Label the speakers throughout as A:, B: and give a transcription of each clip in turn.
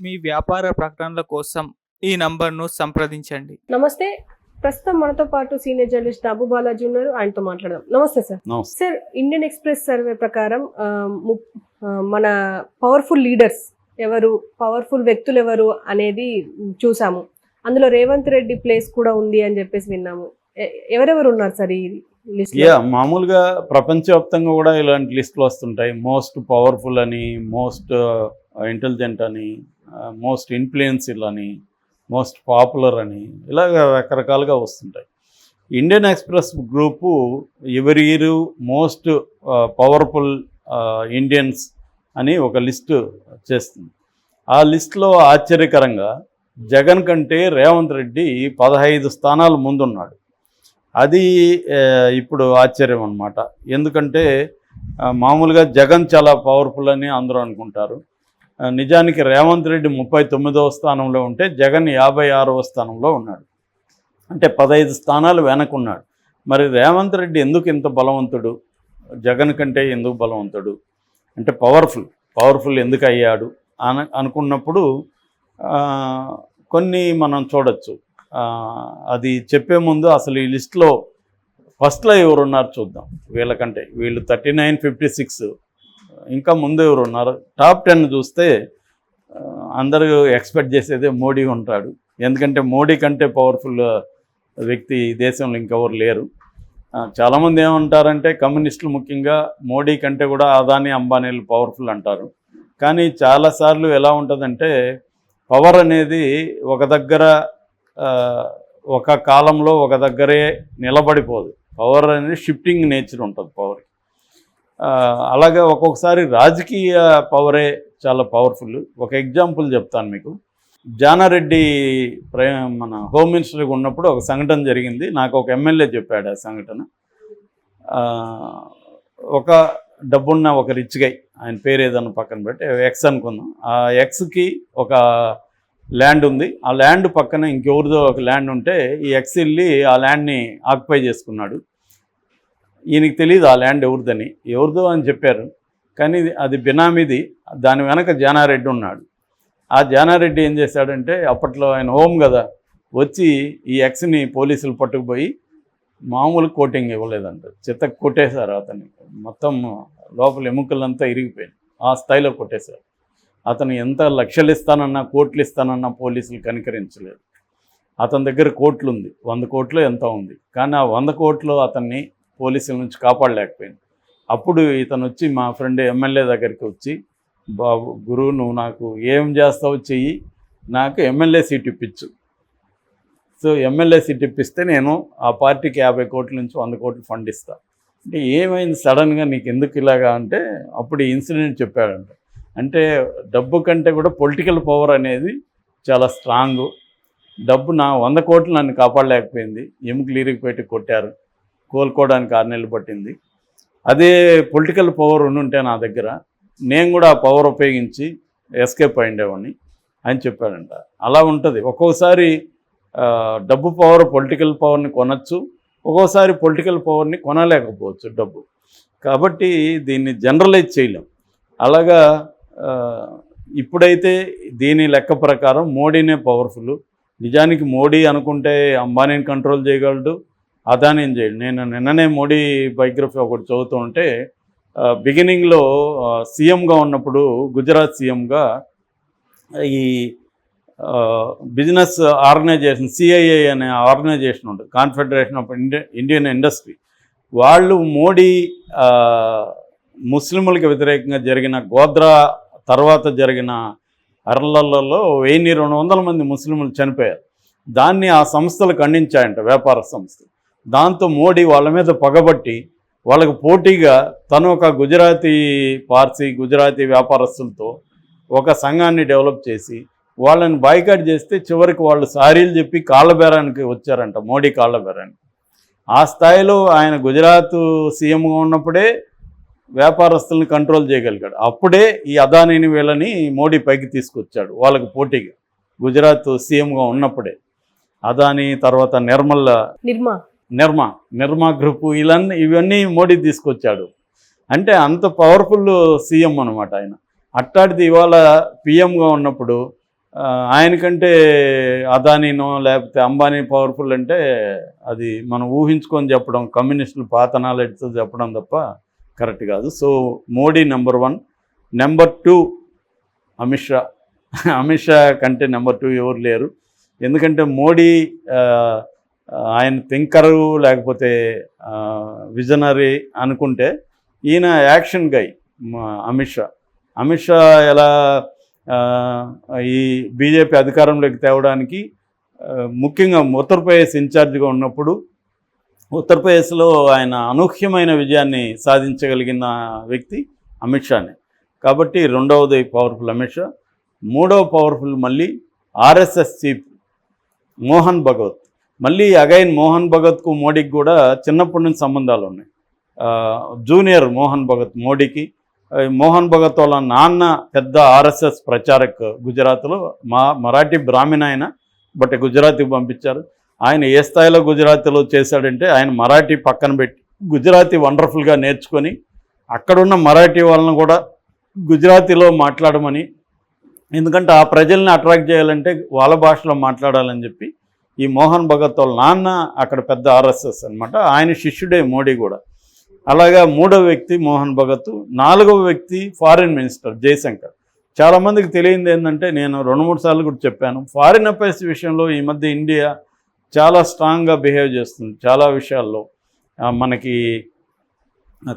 A: మీ వ్యాపార ప్రకటనల కోసం ఈ నంబర్ను సంప్రదించండి.
B: నమస్తే. ప్రస్తుతం మనతో పాటు సీనియర్ జర్నలిస్ట్ అబు బాలాజీ ఉన్నారు. ఆయనతో మాట్లాడదాం. నమస్తే sir. Sir Indian express survey ప్రకారం మన పవర్ఫుల్ లీడర్స్ ఎవరు పవర్ఫుల్ వ్యక్తులు ఎవరు అనేది చూసాము. అందులో రేవంత్ రెడ్డి ప్లేస్ కూడా ఉంది అని చెప్పేసి విన్నాము. ఎవరెవరు ఉన్నారు సార్ ఈ లిస్ట్
C: యా మామూలుగా ప్రపంచవ్యాప్తంగా కూడా ఇలాంటి లిస్టులు వస్తుంటాయి. మోస్ట్ పవర్ఫుల్ అని మోస్ట్ ఇంటెలిజెంట్ అని మోస్ట్ ఇన్ఫ్లుయెన్సిల్ అని మోస్ట్ పాపులర్ అని ఇలాగ రకరకాలుగా వస్తుంటాయి. ఇండియన్ ఎక్స్ప్రెస్ గ్రూపు ఎవరి ఇయర్ మోస్ట్ పవర్ఫుల్ ఇండియన్స్ అని ఒక లిస్టు చేస్తుంది. ఆ లిస్టులో ఆశ్చర్యకరంగా జగన్ కంటే రేవంత్ రెడ్డి పదహైదు స్థానాలు ముందున్నాడు. అది ఇప్పుడు ఆశ్చర్యం అనమాట ఎందుకంటే మామూలుగా జగన్ చాలా పవర్ఫుల్ అని అందరూ అనుకుంటారు. నిజానికి రేవంత్ రెడ్డి ముప్పై తొమ్మిదవ స్థానంలో ఉంటే జగన్ యాభై ఆరవ స్థానంలో ఉన్నాడు. అంటే పదహైదు స్థానాలు వెనకున్నాడు. మరి రేవంత్ రెడ్డి ఎందుకు ఇంత బలవంతుడు? జగన్ కంటే ఎందుకు బలవంతుడు? అంటే పవర్ఫుల్ పవర్ఫుల్ ఎందుకు అయ్యాడు? అన అనుకున్నప్పుడు కొన్ని మనం చూడొచ్చు. అది చెప్పే ముందు అసలు ఈ లిస్ట్లో ఫస్ట్లో ఎవరు ఉన్నారు చూద్దాం. వీళ్ళకంటే వీళ్ళు థర్టీ నైన్ ఫిఫ్టీ సిక్స్ ఇంకా ముందు ఎవరు ఉన్నారు? టాప్ టెన్ చూస్తే అందరూ ఎక్స్పెక్ట్ చేసేదే మోడీ ఉంటాడు. ఎందుకంటే మోడీ కంటే పవర్ఫుల్ వ్యక్తి ఈ దేశంలో ఇంకెవరు లేరు. చాలామంది ఏమంటారంటే కమ్యూనిస్టులు ముఖ్యంగా మోడీ కంటే కూడా అదానీ అంబానీలు పవర్ఫుల్ అంటారు. కానీ చాలాసార్లు ఎలా ఉంటుందంటే పవర్ అనేది ఒక దగ్గర ఒక కాలంలో ఒక దగ్గరే నిలబడిపోదు. పవర్ అనేది షిఫ్టింగ్ నేచర్ ఉంటుంది పవర్కి అలాగే ఒక్కొక్కసారి రాజకీయ పవరే చాలా పవర్ఫుల్. ఒక ఎగ్జాంపుల్ చెప్తాను మీకు. జానారెడ్డి ప్ర మన హోమ్ మినిస్టర్గా ఉన్నప్పుడు ఒక సంఘటన జరిగింది. నాకు ఒక ఎమ్మెల్యే చెప్పాడు ఆ సంఘటన. ఒక డబ్బున్న ఒక రిచ్ గై ఆయన పేరు ఏదన్నా పక్కన పెట్టి ఎక్స్ అనుకుందాం. ఆ ఎక్స్కి ఒక ల్యాండ్ ఉంది. ఆ ల్యాండ్ పక్కన ఇంకెవరిదో ఒక ల్యాండ్ ఉంటే ఈ ఎక్స్ వెళ్ళి ఆ ల్యాండ్ని ఆక్యుపై చేసుకున్నాడు. ఈయనకి తెలియదు ఆ ల్యాండ్ ఎవరిదని. ఎవరిదో అని చెప్పారు. కానీ ఇది- అది బినామీది. దాని వెనక జానారెడ్డి ఉన్నాడు. ఆ జానారెడ్డి ఏం చేశాడంటే అప్పట్లో ఆయన హోమ్ కదా వచ్చి ఈ ఎక్స్ని పోలీసులు పట్టుకుపోయి మామూలు కోటింగ్ ఇవ్వలేదంట. చిత్త కొట్టేశారు అతన్ని. మొత్తం లోపల ఎముకలంతా ఇరిగిపోయింది ఆ స్థాయిలో కొట్టేశారు. అతను ఎంత లక్షలు ఇస్తానన్నా కోట్లు ఇస్తానన్నా పోలీసులు కనికరించలేదు. అతని దగ్గర కోట్లు ఉంది వంద కోట్లు ఎంత ఉంది. కానీ ఆ వంద కోట్లు అతన్ని పోలీసుల నుంచి కాపాడలేకపోయింది. అప్పుడు ఇతను వచ్చి మా ఫ్రెండ్ ఎమ్మెల్యే దగ్గరికి వచ్చి బాబు గురువు నువ్వు నాకు ఏం చేస్తావు చెయ్యి నాకు ఎమ్మెల్యే సీట్ ఇప్పించు సో ఎమ్మెల్యే సీట్ ఇప్పిస్తే నేను ఆ పార్టీకి యాభై కోట్ల నుంచి వంద కోట్లు ఫండ్ ఇస్తా. అంటే ఏమైంది సడన్గా నీకు ఎందుకు ఇలాగా అంటే అప్పుడు ఈ ఇన్సిడెంట్ చెప్పాడంట. అంటే డబ్బు కంటే కూడా పొలిటికల్ పవర్ అనేది చాలా స్ట్రాంగ్. డబ్బు నా వంద కోట్లు నన్ను కాపాడలేకపోయింది. ఎముకలు ఇరిగిపెట్టి కొట్టారు. కోలుకోవడానికి ఆరు నెలలు పట్టింది. అదే పొలిటికల్ పవర్ ఉంటే నా దగ్గర నేను కూడా ఆ పవర్ ఉపయోగించి ఎస్కేప్ అయిండేవాడిని అని చెప్పాడంట. అలా ఉంటుంది. ఒక్కోసారి డబ్బు పవర్ పొలిటికల్ పవర్ని కొనచ్చు. ఒక్కోసారి పొలిటికల్ పవర్ని కొనలేకపోవచ్చు డబ్బు. కాబట్టి దీన్ని జనరలైజ్ చేయలేం. అలాగా ఇప్పుడైతే దీని లెక్క ప్రకారం మోడీనే పవర్ఫుల్ నిజానికి మోడీ అనుకుంటే అంబానీని కంట్రోల్ చేయగలడు. అదానేం చేయండి నేను నిన్ననే మోడీ బయోగ్రఫీ ఒకటి చదువుతూ ఉంటే బిగినింగ్లో సీఎంగా ఉన్నప్పుడు గుజరాత్ సీఎంగా ఈ బిజినెస్ ఆర్గనైజేషన్ సిఐఏ అనే ఆర్గనైజేషన్ ఉంటుంది. కాన్ఫెడరేషన్ ఆఫ్ ఇండియన్ ఇండస్ట్రీ వాళ్ళు మోడీ ముస్లింలకు వ్యతిరేకంగా జరిగిన గోద్రా తర్వాత జరిగిన అరలలలో వెయ్యి రెండు వందల మంది ముస్లింలు చనిపోయారు. దాన్ని ఆ సంస్థలు ఖండించాయంట వ్యాపార సంస్థలు. దాంతో మోడీ వాళ్ళ మీద పగబట్టి వాళ్ళకు పోటీగా తను ఒక గుజరాతీ పార్సీ గుజరాతీ వ్యాపారస్తులతో ఒక సంఘాన్ని డెవలప్ చేసి వాళ్ళని బాయ్కాట్ చేస్తే చివరికి వాళ్ళు సారీలు చెప్పి కాళ్ళబేరానికి వచ్చారంట మోడీ కాళ్ళబేరానికి. ఆ స్థాయిలో ఆయన గుజరాత్ సీఎంగా ఉన్నప్పుడే వ్యాపారస్తులను కంట్రోల్ చేయగలిగాడు. అప్పుడే ఈ అదానీని వీళ్ళని మోడీ పైకి తీసుకొచ్చాడు వాళ్ళకి పోటీగా. గుజరాత్ సీఎంగా ఉన్నప్పుడే. అదానీ తర్వాత నిర్మల్
B: నిర్మా
C: నిర్మా నిర్మా గ్రూపు ఇవన్నీ ఇవన్నీ మోడీ తీసుకొచ్చాడు. అంటే అంత పవర్ఫుల్ సీఎం అనమాట ఆయన. అట్టాడిది ఇవాళ పిఎంగా ఉన్నప్పుడు ఆయనకంటే అదానీనో లేకపోతే అంబానీ పవర్ఫుల్ అంటే అది మనం ఊహించుకొని చెప్పడం కమ్యూనిస్టులు పాత నాలెడ్జ్తో చెప్పడం తప్ప కరెక్ట్ కాదు. So Modi number one number two Amit Shah. Amit Shah కంటే నెంబర్ టూ ఎవరు లేరు. ఎందుకంటే మోడీ ఆయన థింకరు లేకపోతే విజనరీ అనుకుంటే ఈయన యాక్షన్ గై అమిత్ షా. అమిత్ షా ఎలా ఈ బీజేపీ అధికారంలోకి తేవడానికి ముఖ్యంగా ఉత్తరప్రదేశ్ ఇన్ఛార్జిగా ఉన్నప్పుడు ఉత్తరప్రదేశ్లో ఆయన అనూహ్యమైన విజయాన్ని సాధించగలిగిన వ్యక్తి అమిత్ షానే. కాబట్టి రెండవది పవర్ఫుల్ అమిత్ షా. మూడవ పవర్ఫుల్ మళ్ళీ ఆర్ఎస్ఎస్ చీఫ్ మోహన్ భగవత్ మళ్ళీ అగైన్ మోహన్ భగత్కు మోడీకి కూడా చిన్నప్పటి నుంచి సంబంధాలు ఉన్నాయి. జూనియర్ మోహన్ భగత్ మోడీకి. మోహన్ భగత్ వాళ్ళ నాన్న పెద్ద ఆర్ఎస్ఎస్ ప్రచారక్ గుజరాత్లో మా మరాఠీ బ్రాహ్మణ ఆయన బట్ గుజరాత్కి పంపించారు. ఆయన ఏ స్థాయిలో గుజరాతీలో చేశాడంటే ఆయన మరాఠీ పక్కన పెట్టి గుజరాతీ వండర్ఫుల్గా నేర్చుకొని అక్కడున్న మరాఠీ వాళ్ళని కూడా గుజరాతీలో మాట్లాడమని ఎందుకంటే ఆ ప్రజల్ని అట్రాక్ట్ చేయాలంటే వాళ్ళ భాషలో మాట్లాడాలని చెప్పి ఈ మోహన్ భగత్ వాళ్ళ నాన్న అక్కడ పెద్ద ఆర్ఎస్ఎస్ అనమాట ఆయన శిష్యుడే మోడీ కూడా. అలాగా మూడవ వ్యక్తి మోహన్ భగత్ నాలుగవ వ్యక్తి ఫారిన్ మినిస్టర్ జయశంకర్. చాలామందికి తెలియంది ఏంటంటే నేను రెండు మూడు సార్లు కూడా చెప్పాను ఫారిన్ అఫైర్స్ విషయంలో ఈ మధ్య ఇండియా చాలా స్ట్రాంగ్గా బిహేవ్ చేస్తుంది చాలా విషయాల్లో. మనకి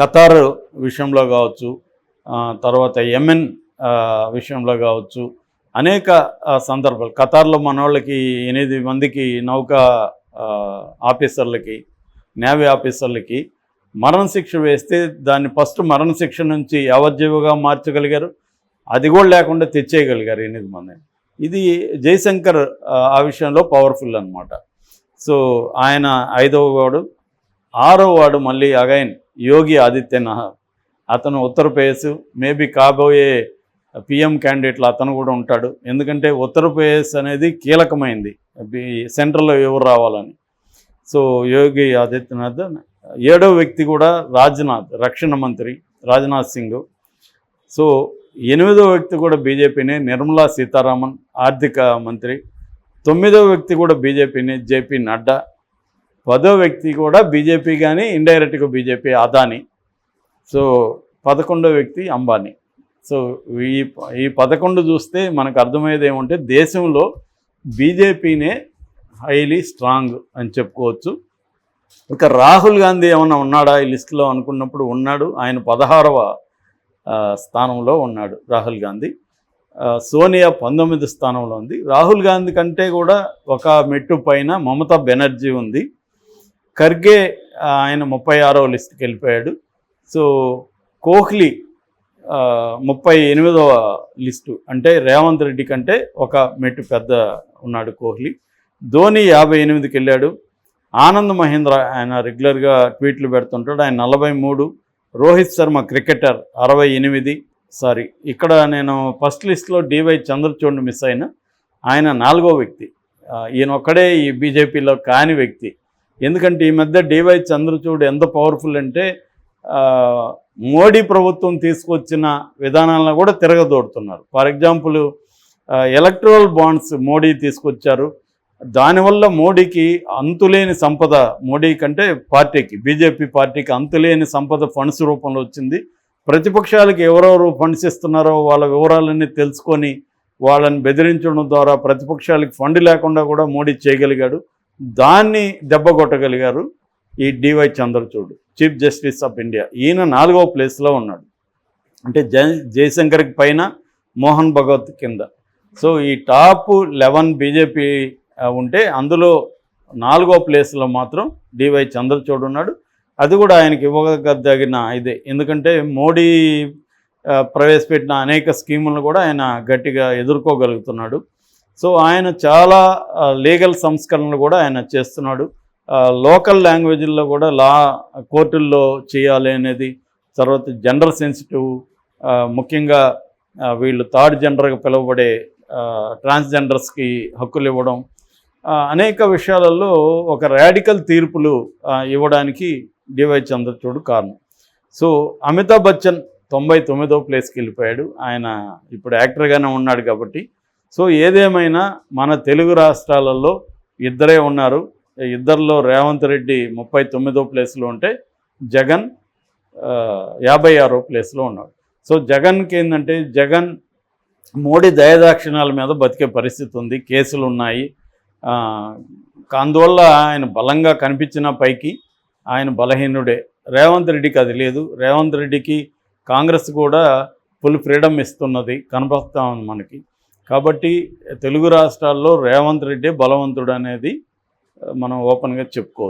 C: ఖతార్ విషయంలో కావచ్చు తర్వాత యెమెన్ విషయంలో కావచ్చు అనేక సందర్భాలు. ఖతార్లో మన వాళ్ళకి ఎనిమిది మందికి నౌకా ఆఫీసర్లకి నేవీ ఆఫీసర్లకి మరణశిక్ష వేస్తే దాన్ని ఫస్ట్ మరణశిక్ష నుంచి యావజ్జీవిగా మార్చగలిగారు. అది కూడా లేకుండా తెచ్చేయగలిగారు ఎనిమిది మంది ఇది జయశంకర్ ఆ, విషయంలో పవర్ఫుల్ అనమాట సో ఆయన ఐదవ వాడు. ఆరో వాడు మళ్ళీ అగైన్ యోగి ఆదిత్యనాథ్. అతను ఉత్తరప్రదేశ్ మేబీ కాబోయే పిఎం క్యాండిడేట్లు అతను కూడా ఉంటాడు. ఎందుకంటే ఉత్తరప్రదేశ్ అనేది కీలకమైంది. సెంట్రల్లో ఎవరు రావాలని. సో యోగి ఆదిత్యనాథ్ ఏడో వ్యక్తి కూడా రాజ్నాథ్ రక్షణ మంత్రి రాజ్నాథ్ సింగ్. సో ఎనిమిదో వ్యక్తి కూడా బీజేపీనే నిర్మలా సీతారామన్ ఆర్థిక మంత్రి. తొమ్మిదో వ్యక్తి కూడా బీజేపీనే జేపీ నడ్డా. పదో వ్యక్తి కూడా బీజేపీ కానీ ఇండైరెక్ట్గా బీజేపీ అదాని. సో పదకొండో వ్యక్తి అంబానీ. సో ఈ ఈ పదకొండు చూస్తే మనకు అర్థమయ్యేది ఏమంటే దేశంలో బీజేపీనే హైలీ స్ట్రాంగ్ అని చెప్పుకోవచ్చు. ఇక రాహుల్ గాంధీ ఏమన్నా ఉన్నాడా ఈ లిస్టులో అనుకున్నప్పుడు? ఉన్నాడు. ఆయన పదహారవ స్థానంలో ఉన్నాడు రాహుల్ గాంధీ. సోనియా పంతొమ్మిది స్థానంలో ఉంది. రాహుల్ గాంధీ కంటే కూడా ఒక మెట్టు పైన మమతా బెనర్జీ ఉంది. ఖర్గే ఆయన ముప్పై ఆరవ లిస్టుకి వెళ్ళిపోయాడు సో కోహ్లీ ముప్పై ఎనిమిదవ లిస్టు. అంటే రేవంత్ రెడ్డి కంటే ఒక మెట్టు పెద్ద ఉన్నాడు కోహ్లీ. ధోని యాభై ఎనిమిదికి వెళ్ళాడు ఆనంద్ మహేంద్ర ఆయన రెగ్యులర్గా ట్వీట్లు పెడుతుంటాడు. ఆయన నలభై మూడు. రోహిత్ శర్మ క్రికెటర్ అరవై ఎనిమిది. సారీ ఇక్కడ నేను ఫస్ట్ లిస్ట్లో డివై చంద్రచూడ్ మిస్ అయిన ఆయన నాలుగో వ్యక్తి. ఈయన ఒక్కడే ఈ బీజేపీలో కాని వ్యక్తి. ఎందుకంటే ఈ మధ్య డివై చంద్రచూడ్ ఎంత పవర్ఫుల్ అంటే మోడీ ప్రభుత్వం తీసుకొచ్చిన విధానాలను కూడా తిరగదోడుతున్నారు. For example electoral bonds Modi తీసుకొచ్చారు. దానివల్ల మోడీకి అంతులేని సంపద మోడీ కంటే పార్టీకి బీజేపీ పార్టీకి అంతులేని సంపద ఫండ్స్ రూపంలో వచ్చింది. ప్రతిపక్షాలకు ఎవరెవరు ఫండ్స్ ఇస్తున్నారో వాళ్ళ వివరాలన్నీ తెలుసుకొని వాళ్ళని బెదిరించడం ద్వారా ప్రతిపక్షాలకు ఫండ్ లేకుండా కూడా మోడీ చేయగలిగాడు. దాన్ని దెబ్బ కొట్టగలిగారు. ఈ DY Chandrachud chief justice of India ఈయన నాలుగవ ప్లేస్లో ఉన్నాడు. అంటే జయశంకర్కి పైన మోహన్ భగవత్ కింద. సో ఈ టాప్ లెవెన్ బీజేపీ ఉంటే అందులో నాలుగో ప్లేస్లో మాత్రం డివై చంద్రచూడ్ ఉన్నాడు. అది కూడా ఆయనకి ఇవ్వదగిన ఇదే. ఎందుకంటే మోడీ ప్రవేశపెట్టిన అనేక స్కీములను కూడా ఆయన గట్టిగా ఎదుర్కోగలుగుతున్నాడు. సో ఆయన చాలా లీగల్ సంస్కరణలు కూడా ఆయన చేస్తున్నాడు. లోకల్ లాంగ్వేజ్ల్లో కూడా లా కోర్టుల్లో చేయాలి అనేది తర్వాత జెండర్ సెన్సిటివ్ ముఖ్యంగా వీళ్ళు థర్డ్ జెండర్గా పిలువబడే ట్రాన్స్జెండర్స్కి హక్కులు ఇవ్వడం అనేక విషయాలలో ఒక రాడికల్ తీర్పులు ఇవ్వడానికి డివై చంద్రచూడు కారణం. సో అమితాబ్ బచ్చన్ తొంభై తొమ్మిదో ప్లేస్కి వెళ్ళిపోయాడు. ఆయన ఇప్పుడు యాక్టర్గానే ఉన్నాడు కాబట్టి. సో ఏదేమైనా మన తెలుగు రాష్ట్రాలలో ఇద్దరే ఉన్నారు. ఇద్దరిలో రేవంత్ రెడ్డి ముప్పై తొమ్మిదో ప్లేస్లో ఉంటే జగన్ యాభై ఆరో ప్లేస్లో ఉన్నాడు. సో జగన్కి ఏంటంటే జగన్ మోడీ దయదాక్షిణాల మీద బతికే పరిస్థితి ఉంది కేసులు ఉన్నాయి. అందువల్ల ఆయన బలంగా కనిపించిన పైకి ఆయన బలహీనుడే. రేవంత్ రెడ్డికి అది లేదు. రేవంత్ రెడ్డికి కాంగ్రెస్ కూడా ఫుల్ ఫ్రీడమ్ ఇస్తున్నది కనపడతా ఉంది మనకి. కాబట్టి తెలుగు రాష్ట్రాల్లో రేవంత్ రెడ్డి బలవంతుడు అనేది మనం ఓపెన్గా చెప్పుకోవచ్చు.